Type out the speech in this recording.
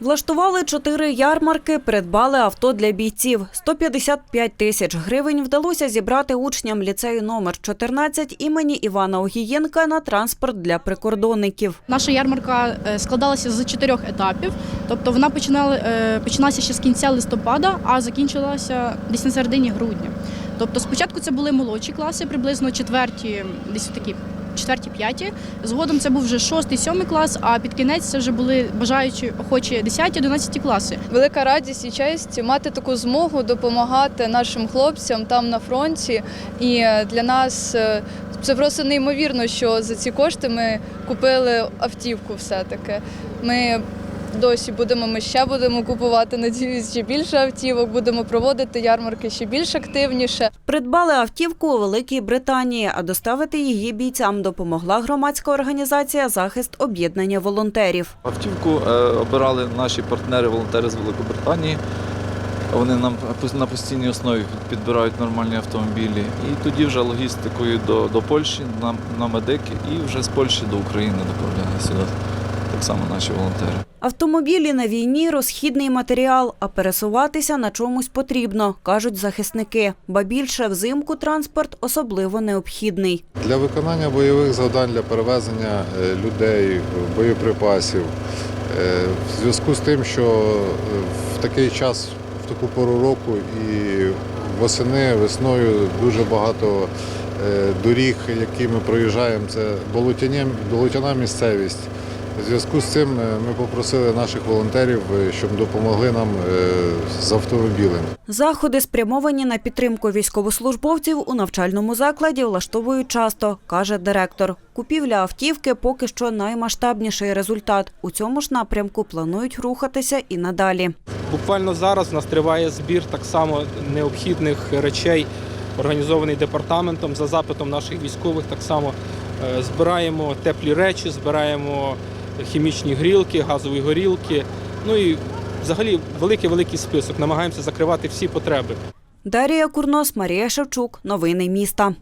Влаштували чотири ярмарки, придбали авто для бійців. 155 тисяч гривень вдалося зібрати учням ліцею номер 14 імені Івана Огієнка на транспорт для прикордонників. Наша ярмарка е, складалася з чотирьох етапів. Тобто вона е, починалася ще з кінця листопада, а закінчилася десь на середині грудня. Тобто спочатку це були молодші класи, приблизно четверті, десь такі четверті, п'яті. Згодом це був вже шостий, сьомий клас, а під кінець це вже були бажаючі охочі 10 11 класи. Велика радість і честь мати таку змогу допомагати нашим хлопцям там на фронті. І для нас е, це просто неймовірно, що за ці кошти ми купили автівку. Все таки ми. Досі будемо, ми ще будемо купувати, надіюсь, ще більше автівок, будемо проводити ярмарки ще більш активніше. Придбали автівку у Великій Британії, а доставити її бійцям допомогла громадська організація Захист об'єднання волонтерів. Автівку е, обирали наші партнери-волонтери з Великобританії. Вони нам на постійній основі підбирають нормальні автомобілі. І тоді вже логістикою до, до Польщі на, на медики і вже з Польщі до України доправляли сюди. Так само наші волонтери. Автомобілі на війні розхідний матеріал, а пересуватися на чомусь потрібно, кажуть захисники. Ба більше взимку транспорт особливо необхідний. Для виконання бойових завдань для перевезення е, людей, боєприпасів. Е, В зв'язку з тим, що е, в такий час, в таку пору року і восени, весною дуже багато доріг, які ми проїжджаємо, це болотяна місцевість. В зв'язку з цим е, ми попросили наших волонтерів, е, щоб допомогли нам е, з автомобілем. Заходи, спрямовані на підтримку військовослужбовців у навчальному закладі, влаштовують часто, каже директор. Купівля автівки поки що наймасштабніший результат. У цьому ж напрямку планують рухатися і надалі. Буквально зараз у нас триває збір так само необхідних речей, організований департаментом за запитом наших військових. Так само збираємо теплі речі, збираємо хімічні грілки, газові горілки. Ну і взагалі великий великий список. Намагаємося закривати всі потреби. Дарія Курнос, Марія Шевчук. Новини міста.